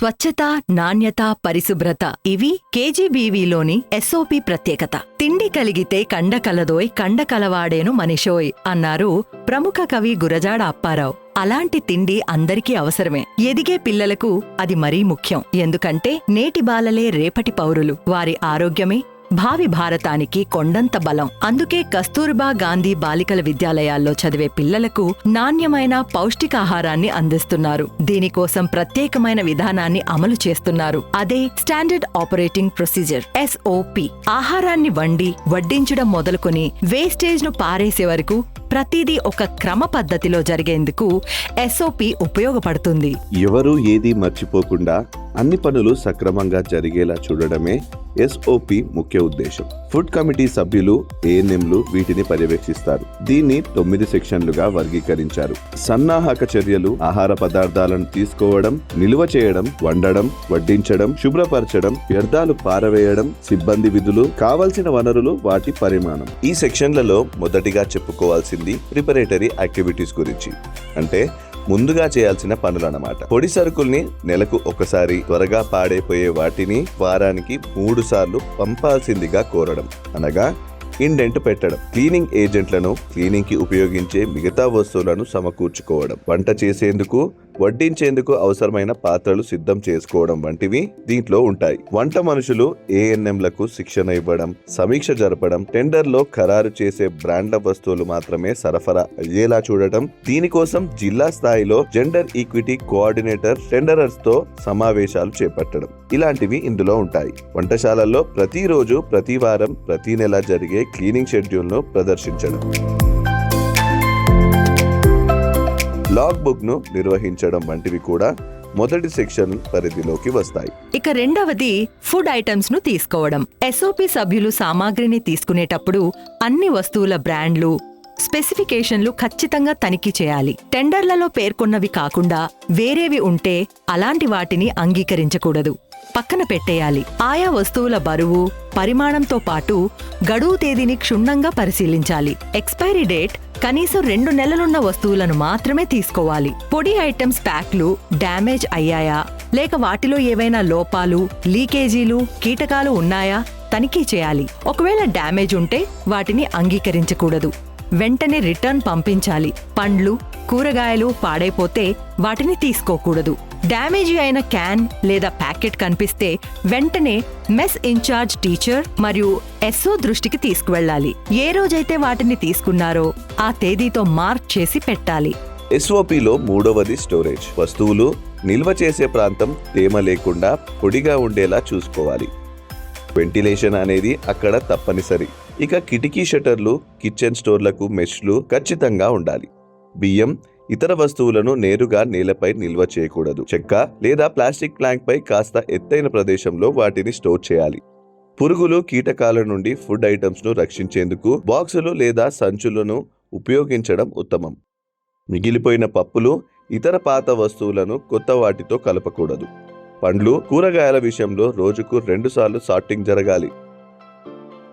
స్వచ్ఛత నాణ్యత పరిశుభ్రత. ఇవి కేజీబీవీలోని ఎస్ఓపి ప్రత్యేకత. తిండి కలిగితే కండ కలదోయ్ కండ కలవాడేను మనిషోయ్ అన్నారు ప్రముఖ కవి గురజాడ అప్పారావు. అలాంటి తిండి అందరికీ అవసరమే. ఎదిగే పిల్లలకు అది మరీ ముఖ్యం. ఎందుకంటే నేటి బాలలే రేపటి పౌరులు. వారి ఆరోగ్యమే భావి భారతానికి కొండంత బలం. అందుకే కస్తూర్బా గాంధీ బాలికల విద్యాలయాల్లో చదివే పిల్లలకు నాణ్యమైన పౌష్టికాహారాన్ని అందిస్తున్నారు. దీనికోసం ప్రత్యేకమైన విధానాన్ని అమలు చేస్తున్నారు. అదే స్టాండర్డ్ ఆపరేటింగ్ ప్రొసీజర్ ఎస్ఓపి ఆహారాన్ని వండి వడ్డించడం మొదలుకొని వేస్టేజ్ను పారేసే వరకు ప్రతిదీ ఒక క్రమ పద్ధతిలో జరిగేందుకు ఎస్ఓపి ఉపయోగపడుతుంది. ఎవరూ ఏది మర్చిపోకుండా అన్ని పనులు సక్రమంగా జరిగేలా చూడడమే ఎస్ఓపి ముఖ్య ఉద్దేశం. ఫుడ్ కమిటీ సభ్యులు ఏఎన్ఎంలు వీటిని పర్యవేక్షిస్తారు. దీన్ని తొమ్మిది సెక్షన్లుగా వర్గీకరించారు. సన్నాహక చర్యలు ఆహార పదార్థాలను తీసుకోవడం నిల్వ చేయడం వండడం వడ్డించడం శుభ్రపరచడం వ్యర్థాలు పారవేయడం సిబ్బంది విధులు కావలసిన వనరులు వాటి పరిమాణం. ఈ సెక్షన్లలో మొదటిగా చెప్పుకోవాల్సింది ప్రిపరేటరీ యాక్టివిటీస్ గురించి. అంటే ముందుగా చేయాల్సిన పనులన్నమాట. పొడి సరుకుల్ని నెలకు ఒకసారి త్వరగా పాడైపోయే వాటిని వారానికి మూడు సార్లు పంపాల్సిందిగా కోరడం. అనగా ఇండెంట్ పెట్టడం క్లీనింగ్ ఏజెంట్లను క్లీనింగ్కి ఉపయోగించే మిగతా వస్తువులను సమకూర్చుకోవడం వంట చేసేందుకు వడ్డించేందుకు అవసరమైన పాత్రలు సిద్ధం చేసుకోవడం వంటివి దీంట్లో ఉంటాయి. వంట మనుషులు ఏఎన్ఎంలకు శిక్షణ ఇవ్వడం సమీక్ష జరపడం టెండర్లో ఖరారు చేసే బ్రాండ్ల వస్తువులు మాత్రమే సరఫరా అయ్యేలా చూడటం దీనికోసం జిల్లా స్థాయిలో జెండర్ ఈక్విటీ కోఆర్డినేటర్ టెండరర్స్తో సమావేశాలు చేపట్టడం ఇలాంటివి ఇందులో ఉంటాయి. వంటశాలల్లో ప్రతిరోజు ప్రతి వారం ప్రతి నెల జరిగే క్లీనింగ్ షెడ్యూల్ను ప్రదర్శించడం. లాగ్ బుక్ను నిర్వహించడం వంటివి కూడా మొదటి సెక్షన్ పరిధిలోకి వస్తాయి. ఇక రెండవది ఫుడ్ ఐటమ్స్ను తీసుకోవడం ఎస్ఓపి సభ్యులు సామాగ్రిని తీసుకునేటప్పుడు అన్ని వస్తువుల బ్రాండ్లు స్పెసిఫికేషన్లు ఖచ్చితంగా తనిఖీ చేయాలి. టెండర్లలో పేర్కొన్నవి కాకుండా వేరేవి ఉంటే అలాంటి వాటిని అంగీకరించకూడదు. పక్కన పెట్టేయాలి. ఆయా వస్తువుల బరువు పరిమాణంతో పాటు గడువు తేదీని క్షుణ్ణంగా పరిశీలించాలి. ఎక్స్పైరీ డేట్ కనీసం రెండు నెలలున్న వస్తువులను మాత్రమే తీసుకోవాలి. పొడి ఐటమ్స్ ప్యాక్లు డ్యామేజ్ అయ్యాయా? లేక వాటిలో ఏవైనా లోపాలు లీకేజీలు కీటకాలు ఉన్నాయా? తనిఖీ చేయాలి. ఒకవేళ డ్యామేజ్ ఉంటే వాటిని అంగీకరించకూడదు. వెంటనే రిటర్న్ పంపించాలి. పండ్లు కూరగాయలు పాడైపోతే వాటిని తీసుకోకూడదు. డ్యామేజీ అయిన క్యాన్ లేదా ప్యాకెట్ కనిపిస్తే వెంటనే మెస్ ఇన్ఛార్జ్ టీచర్ మరియు ఎస్ఓ దృష్టికి తీసుకువెళ్ళాలి. ఏ రోజైతే వాటిని తీసుకున్నారో ఆ తేదీతో మార్క్ చేసి పెట్టాలి. ఎస్ఓపిలో మూడవది స్టోరేజ్. వస్తువులు నిల్వ చేసే ప్రాంతం తేమ లేకుండా పొడిగా ఉండేలా చూసుకోవాలి. వెంటిలేషన్ అనేది అక్కడ తప్పనిసరి. ఇక కిటికీ షట్టర్లు కిచెన్ స్టోర్లకు మెష్లు ఖచ్చితంగా ఉండాలి. బియ్యం ఇతర వస్తువులను నేరుగా నేలపై నిల్వ చేయకూడదు. చెక్క లేదా ప్లాస్టిక్ ప్లాంక్పై కాస్త ఎత్తైన ప్రదేశంలో వాటిని స్టోర్ చేయాలి. పురుగులు కీటకాల నుండి ఫుడ్ ఐటమ్స్ను రక్షించేందుకు బాక్సులు లేదా సంచులను ఉపయోగించడం ఉత్తమం. మిగిలిపోయిన పప్పులు ఇతర పాత వస్తువులను కొత్త వాటితో కలపకూడదు. పండ్లు కూరగాయల విషయంలో రోజుకు రెండుసార్లు సార్టింగ్ జరగాలి.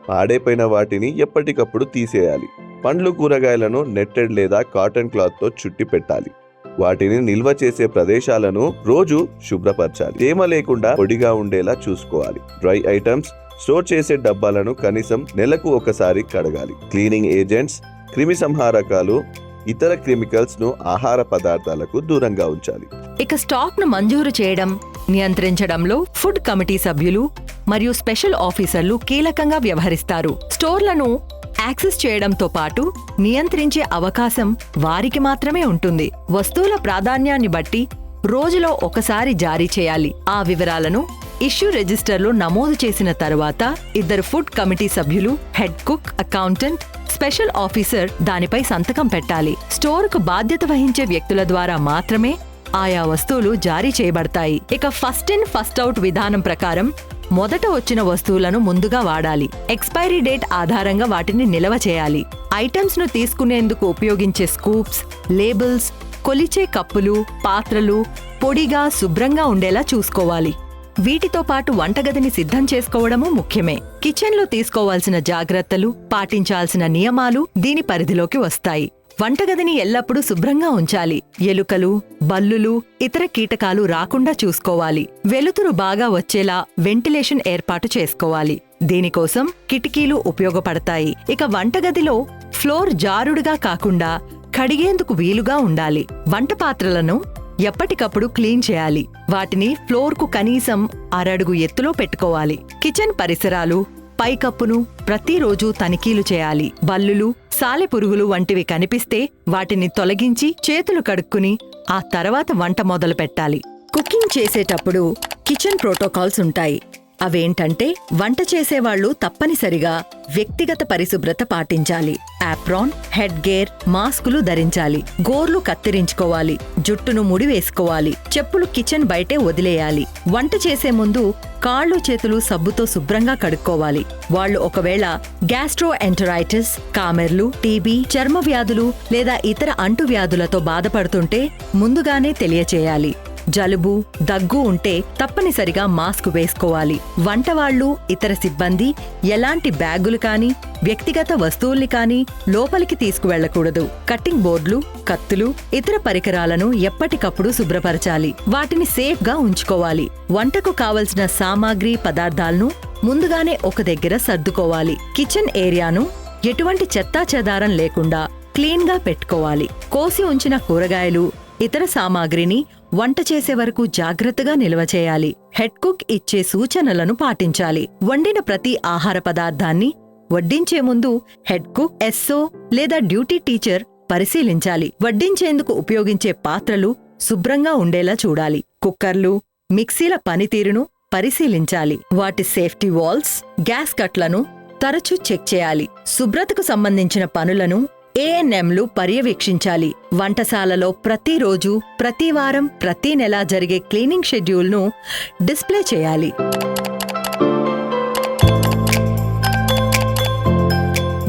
పాడైపోయిన వాటిని ఎప్పటికప్పుడు తీసేయాలి. పండ్లు కూరగాయలను నెట్టెడ్ లేదా కాటన్ క్లాత్తో చుట్టి పెట్టాలి. వాటిని నిల్వ చేసే ప్రదేశాలను రోజు శుభ్రపరచాలి. తేమ లేకుండా పొడిగా ఉండేలా చూసుకోవాలి. డ్రై ఐటమ్స్ స్టోర్ చేసే డబ్బాలను కనీసం నెలకు ఒకసారి కడగాలి. క్లీనింగ్ ఏజెంట్స్ క్రిమి సంహారకాలు ఇతర కెమికల్స్ను ఆహార పదార్థాలకు దూరంగా ఉంచాలి. ఇక స్టాక్ను మంజూరు చేయడం నియంత్రించడంలో ఫుడ్ కమిటీ సభ్యులు మరియు స్పెషల్ ఆఫీసర్లు కీలకంగా వ్యవహరిస్తారు. స్టోర్లను యాక్సెస్ చేయడంతో పాటు నియంత్రించే అవకాశం వారికి మాత్రమే ఉంటుంది. వస్తువుల ప్రాధాన్యాన్ని బట్టి రోజులో ఒకసారి జారీ చేయాలి. ఆ వివరాలను ఇష్యూ రిజిస్టర్లో నమోదు చేసిన తరువాత ఇద్దరు ఫుడ్ కమిటీ సభ్యులు head cook accountant special officer దానిపై సంతకం పెట్టాలి. స్టోర్కు బాధ్యత వహించే వ్యక్తుల ద్వారా మాత్రమే ఆయా వస్తువులు జారీ చేయబడతాయి. ఇక ఫస్ట్ ఇన్ ఫస్ట్ అవుట్ విధానం ప్రకారం మొదట వచ్చిన వస్తువులను ముందుగా వాడాలి. ఎక్స్పైరీ డేట్ ఆధారంగా వాటిని నిల్వ చేయాలి. ఐటమ్స్ను తీసుకునేందుకు ఉపయోగించే స్కూప్స్ లేబుల్స్ కొలిచే కప్పులు పాత్రలు పొడిగా శుభ్రంగా ఉండేలా చూసుకోవాలి. వీటితో పాటు వంటగదిని సిద్ధం చేసుకోవడము ముఖ్యమే. కిచెన్లో తీసుకోవాల్సిన జాగ్రత్తలు పాటించాల్సిన నియమాలు దీని పరిధిలోకి వస్తాయి. వంటగదిని ఎల్లప్పుడూ శుభ్రంగా ఉంచాలి. ఎలుకలు బల్లులు ఇతర కీటకాలు రాకుండా చూసుకోవాలి. వెలుతురు బాగా వచ్చేలా వెంటిలేషన్ ఏర్పాటు చేసుకోవాలి. దీనికోసం కిటికీలు ఉపయోగపడతాయి. ఇక వంటగదిలో ఫ్లోర్ జారుడుగా కాకుండా కడిగేందుకు వీలుగా ఉండాలి. వంట పాత్రలను ఎప్పటికప్పుడు క్లీన్ చేయాలి. వాటిని ఫ్లోర్కు కనీసం అరడుగు ఎత్తులో పెట్టుకోవాలి. కిచెన్ పరిసరాలు పైకప్పును ప్రతిరోజు తనిఖీలు చేయాలి. బల్లులు సాలెపురుగులు వంటివి కనిపిస్తే వాటిని తొలగించి చేతులు కడుక్కుని ఆ తర్వాత వంట మొదలు పెట్టాలి కుకింగ్ చేసేటప్పుడు కిచెన్ ప్రోటోకాల్స్ ఉంటాయి. అవేంటంటే వంట చేసేవాళ్ళు తప్పనిసరిగా వ్యక్తిగత పరిశుభ్రత పాటించాలి. ఆప్రాన్ హెడ్ గేర్ మాస్కులు ధరించాలి. గోర్లు కత్తిరించుకోవాలి. జుట్టును ముడివేసుకోవాలి. చెప్పులు కిచెన్ బయటే వదిలేయాలి. వంట చేసే ముందు కాళ్ళు చేతులు సబ్బుతో శుభ్రంగా కడుక్కోవాలి. వాళ్ళు ఒకవేళ గ్యాస్ట్రో ఎంటరైటిస్ కామెర్లు టీబీ చర్మ వ్యాధులు లేదా ఇతర అంటువ్యాధులతో బాధపడుతుంటే ముందుగానే తెలియచేయాలి. జలుబు దగ్గు ఉంటే తప్పనిసరిగా మాస్క్ వేసుకోవాలి. వంటవాళ్ళు ఇతర సిబ్బంది ఎలాంటి బ్యాగులు కానీ వ్యక్తిగత వస్తువుల్ని కానీ లోపలికి తీసుకువెళ్ళకూడదు కట్టింగ్ బోర్డులు కత్తులు ఇతర పరికరాలను ఎప్పటికప్పుడు శుభ్రపరచాలి. వాటిని సేఫ్గా ఉంచుకోవాలి. వంటకు కావలసిన సామాగ్రి పదార్థాలను ముందుగానే ఒక దగ్గర సర్దుకోవాలి. కిచెన్ ఏరియాను ఎటువంటి చెత్తా చెదారం లేకుండా క్లీన్గా పెట్టుకోవాలి. కోసి ఉంచిన కూరగాయలు ఇతర సామాగ్రిని వంట చేసే వరకు జాగ్రత్తగా నిల్వ చేయాలి. హెడ్ కుక్ ఇచ్చే సూచనలను పాటించాలి. వండిన ప్రతి ఆహార పదార్థాన్ని వడ్డించే ముందు హెడ్ కుక్ ఎస్ఓ లేదా డ్యూటీ టీచర్ పరిశీలించాలి. వడ్డించేందుకు ఉపయోగించే పాత్రలు శుభ్రంగా ఉండేలా చూడాలి. కుక్కర్లు మిక్సీల పనితీరును పరిశీలించాలి. వాటి సేఫ్టీ వాల్స్ గ్యాస్ కట్లను తరచూ చెక్ చేయాలి. శుభ్రతకు సంబంధించిన పనులను ఏఎన్ఎంలు పర్యవేక్షించాలి. వంటశాలలో ప్రతిరోజు ప్రతి వారం ప్రతి నెల జరిగే క్లీనింగ్ షెడ్యూల్ను డిస్ప్లే చేయాలి.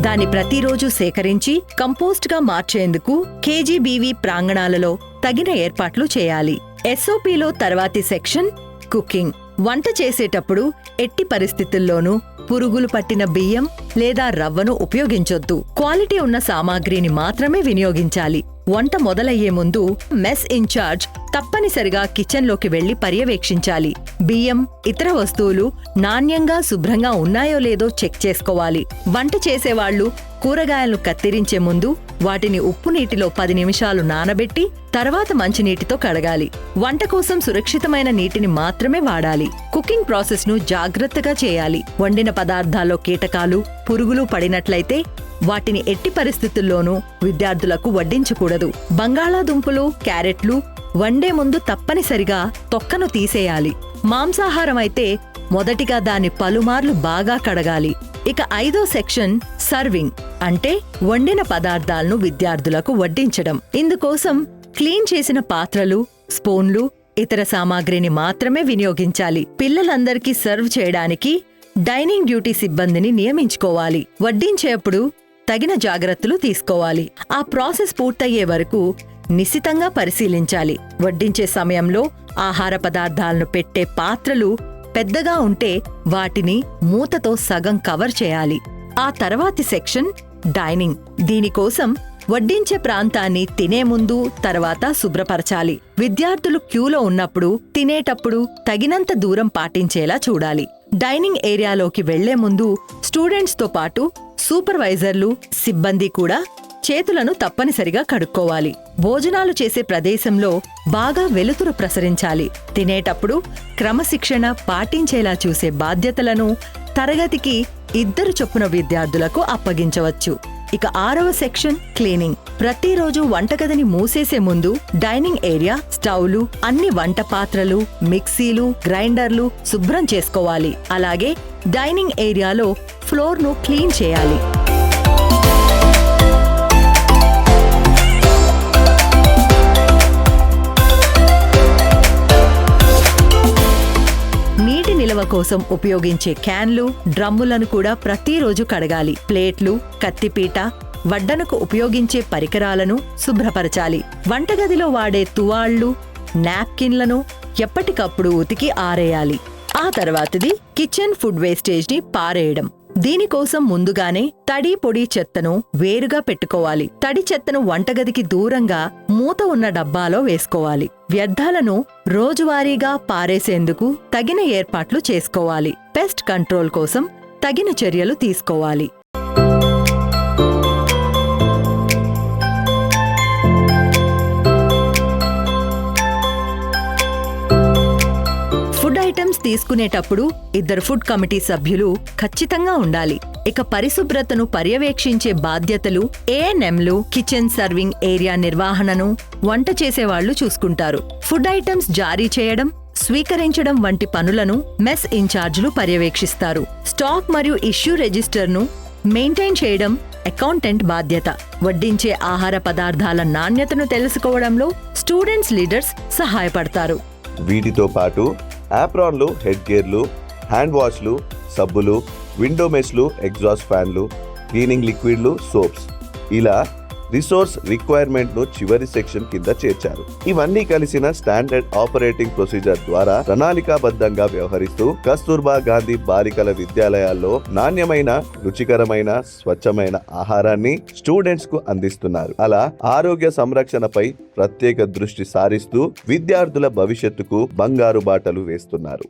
దాన్ని ప్రతిరోజు సేకరించి కంపోస్ట్గా మార్చేందుకు కేజీబీవీ ప్రాంగణాలలో తగిన ఏర్పాట్లు చేయాలి. ఎస్ఓపిలో తర్వాతి సెక్షన్ కుకింగ్. వంట చేసేటప్పుడు ఎట్టి పరిస్థితుల్లోనూ పురుగులు పట్టిన బియ్యం లేదా రవ్వను ఉపయోగించొద్దు. క్వాలిటీ ఉన్న సామాగ్రిని మాత్రమే వినియోగించాలి. వంట మొదలయ్యే ముందు మెస్ ఇన్ఛార్జ్ తప్పనిసరిగా కిచెన్లోకి వెళ్ళి పర్యవేక్షించాలి. బియ్యం ఇతర వస్తువులు నాణ్యంగా శుభ్రంగా ఉన్నాయో లేదో చెక్ చేసుకోవాలి. వంట చేసేవాళ్ళు కూరగాయలను కత్తిరించే ముందు వాటిని ఉప్పు నీటిలో పది నిమిషాలు నానబెట్టి తర్వాత మంచినీటితో కడగాలి. వంట కోసం సురక్షితమైన నీటిని మాత్రమే వాడాలి. కుకింగ్ ప్రాసెస్ను జాగ్రత్తగా చేయాలి. వండిన పదార్థాల్లో కీటకాలు పురుగులు పడినట్లయితే వాటిని ఎట్టి పరిస్థితుల్లోనూ విద్యార్థులకు వడ్డించకూడదు. బంగాళాదుంపలు క్యారెట్లు వండే ముందు తప్పనిసరిగా తొక్కను తీసేయాలి. మాంసాహారం అయితే మొదటిగా దాన్ని పలుమార్లు బాగా కడగాలి. ఇక ఐదో సెక్షన్ సర్వింగ్ అంటే వండిన పదార్థాలను విద్యార్థులకు వడ్డించడం. ఇందుకోసం క్లీన్ చేసిన పాత్రలు స్పూన్లు ఇతర సామాగ్రిని మాత్రమే వినియోగించాలి. పిల్లలందరికీ సర్వ్ చేయడానికి డైనింగ్ డ్యూటీ సిబ్బందిని నియమించుకోవాలి. వడ్డించేప్పుడు తగిన జాగ్రత్తలు తీసుకోవాలి. ఆ ప్రాసెస్ పూర్తయ్యే వరకు నిశితంగా పరిశీలించాలి. వడ్డించే సమయంలో ఆహార పదార్థాలను పెట్టే పాత్రలు పెద్దగా ఉంటే వాటిని మూతతో సగం కవర్ చేయాలి. ఆ తర్వాతి సెక్షన్ డైనింగ్. దీనికోసం వడ్డించే ప్రాంతాన్ని తినే ముందు తర్వాత శుభ్రపరచాలి. విద్యార్థులు క్యూలో ఉన్నప్పుడు తినేటప్పుడు తగినంత దూరం పాటించేలా చూడాలి. డైనింగ్ ఏరియాలోకి వెళ్ళే ముందు స్టూడెంట్స్తో పాటు సూపర్వైజర్లు సిబ్బంది కూడా చేతులను తప్పనిసరిగా కడుక్కోవాలి. భోజనాలు చేసే ప్రదేశంలో బాగా వెలుతురు ప్రసరించాలి. తినేటప్పుడు క్రమశిక్షణ పాటించేలా చూసే బాధ్యతలను తరగతికి ఇద్దరు చొప్పున విద్యార్థులకు అప్పగించవచ్చు. ఇక ఆరవ సెక్షన్ క్లీనింగ్. ప్రతిరోజు వంటగదిని మూసేసే ముందు డైనింగ్ ఏరియా స్టవ్లు అన్ని వంట పాత్రలు మిక్సీలు గ్రైండర్లు శుభ్రం చేసుకోవాలి. అలాగే డైనింగ్ ఏరియాలో ఫ్లోర్ను క్లీన్ చేయాలి. నీటి నిల్వ కోసం ఉపయోగించే క్యాన్లు డ్రమ్ములను కూడా ప్రతిరోజు కడగాలి. ప్లేట్లు కత్తిపీట వడ్డనకు ఉపయోగించే పరికరాలను శుభ్రపరచాలి. వంటగదిలో వాడే తువాళ్ళు నాప్కిన్లను ఎప్పటికప్పుడు ఉతికి ఆరేయాలి. ఆ తర్వాతది కిచెన్ ఫుడ్ వేస్టేజ్ని పారేయడం. దీనికోసం ముందుగానే తడి పొడి చెత్తను వేరుగా పెట్టుకోవాలి. తడి చెత్తను వంటగదికి దూరంగా మూత ఉన్న డబ్బాలో వేసుకోవాలి. వ్యర్థాలను రోజువారీగా పారేసేందుకు తగిన ఏర్పాట్లు చేసుకోవాలి. పెస్ట్ కంట్రోల్ కోసం తగిన చర్యలు తీసుకోవాలి. ఫుడ్ ఐటమ్స్ తీసుకునేటప్పుడు ఇద్దరు ఫుడ్ కమిటీ సభ్యులు ఖచ్చితంగా ఉండాలి. ఇక పరిశుభ్రతను పర్యవేక్షించే బాధ్యతలు ఏఎన్ఎంలు కిచెన్ సర్వింగ్ ఏరియా నిర్వహణను వంట చేసేవాళ్ళు చూసుకుంటారు. ఫుడ్ ఐటమ్స్ జారీ చేయడం స్వీకరించడం వంటి పనులను మెస్ ఇన్ఛార్జ్లు పర్యవేక్షిస్తారు. స్టాక్ మరియు ఇష్యూ రిజిస్టర్ను మెయింటైన్ చేయడం అకౌంటెంట్ బాధ్యత. వడ్డించే ఆహార పదార్థాల నాణ్యతను తెలుసుకోవడంలో స్టూడెంట్స్ లీడర్స్ సహాయపడతారు. వీటితో పాటు యాప్రాన్లు హెడ్ గేర్లు హ్యాండ్ వాష్లు సబ్బులు విండో మెస్లు ఎగ్జాస్ట్ ఫ్యాన్లు క్లీనింగ్ లిక్విడ్లు సోప్స్. ఇలా రిసోర్స్ రిక్వైర్మెంట్ను చివరి సెక్షన్ కింద చేర్చారు. ఇవన్నీ కలిసిన స్టాండర్డ్ ఆపరేటింగ్ ప్రొసీజర్ ద్వారా ప్రణాళికాబద్ధంగా వ్యవహరిస్తూ కస్తూర్బా గాంధీ బాలికల విద్యాలయాల్లో నాణ్యమైన రుచికరమైన స్వచ్ఛమైన ఆహారాన్ని స్టూడెంట్స్కు అందిస్తున్నారు. అలా ఆరోగ్య సంరక్షణపై ప్రత్యేక దృష్టి సారిస్తూ విద్యార్థుల భవిష్యత్తుకు బంగారు బాటలు వేస్తున్నారు.